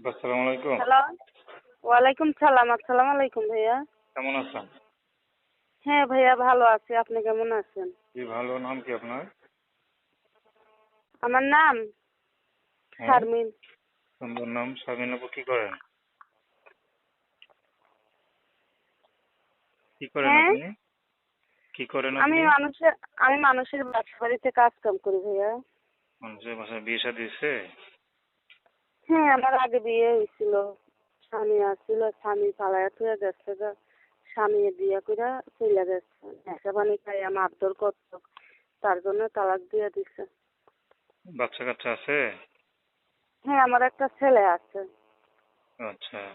আসসালামু আলাইকুম। হ্যালো ওয়ালাইকুম সালাম আসসালামু আলাইকুম ভাইয়া। কেমন আছেন? হ্যাঁ ভাইয়া ভালো আছি। আপনি কেমন আছেন? কি ভালো। নাম কি আপনার? আমার নাম হ্যাঁ, শারমিন। সুন্দর নাম। শামিন আপু কি করেন? কি করেন হ্যাঁ? আপনি? কি করেন আমি মানুষের আমি মানুষের বাসা বাড়িতে কাজ কাম করি ভাইয়া। মানুষের বাসায় বিয়ে শাদী হ্যাঁ আমার আগে বিয়ে হয়েছিল। স্বামী আসছিল স্বামী পালায়া থুয়ে গেছে গা। স্বামী বিয়ে করে চলে গেছে। নেশা পানি খাই আমার আব্দুল করতো। তার জন্য তালাক দিয়ে দিছে। বাচ্চা কাচ্চা আছে? হ্যাঁ আমার একটা ছেলে আছে। আচ্ছা।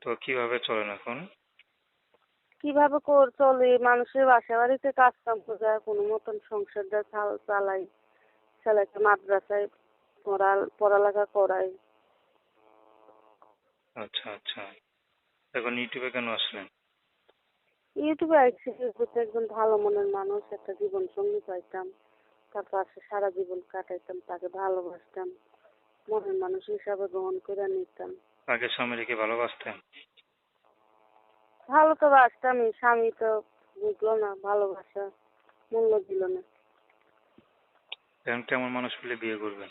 তো কীভাবে চলেন এখন? কীভাবে কর চলি? মানুষের বাসা বাড়িতে কাজ কাম করে কোনো মতন সংসারটা চাল- চালাই। ছেলেকে মাদ্রাসায় পড়া পড়ালেখা করাই। আচ্ছা আচ্ছা। এখন ইউটিউবে কেন আসলেন? ইউটিউবে আইসি ইউটিউবে একজন ভালো মনের মানুষ একটা জীবন সঙ্গী পাইতাম। তার পাশে সারা জীবন কাটাইতাম তাকে ভালোবাসতাম মনের মানুষ হিসাবে গ্রহণ করে নিতাম। আগে স্বামী রেখে ভালোবাসতেন? ভালো তো বাসতামই স্বামী তো বুঝলো না ভালোবাসা মূল্য দিল না। এখন কেমন মানুষ পেলে বিয়ে করবেন?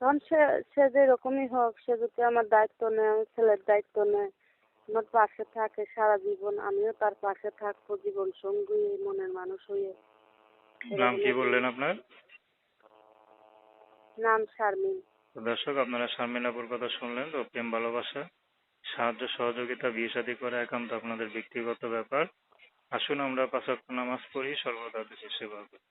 তখন সে সে যেরকমই হোক সে যদি আমার দায়িত্ব নেয় আমার ছেলের দায়িত্ব নেয় আমার পাশে থাকে সারা জীবন আমিও তার পাশে থাকব জীবন সঙ্গী মনের মানুষ হয়ে। নাম কি বললেন আপনার? নাম শারমিন। দর্শক আপনারা শারমিন আপুর কথা শুনলেন তো প্রেম ভালোবাসা সাহায্য সহযোগিতা বিয়ে শাদী করা একান্ত আপনাদের ব্যক্তিগত ব্যাপার। আসুন আমরা পাঁচ নামাজ পড়ি সর্বদা দেশের সেবা করি।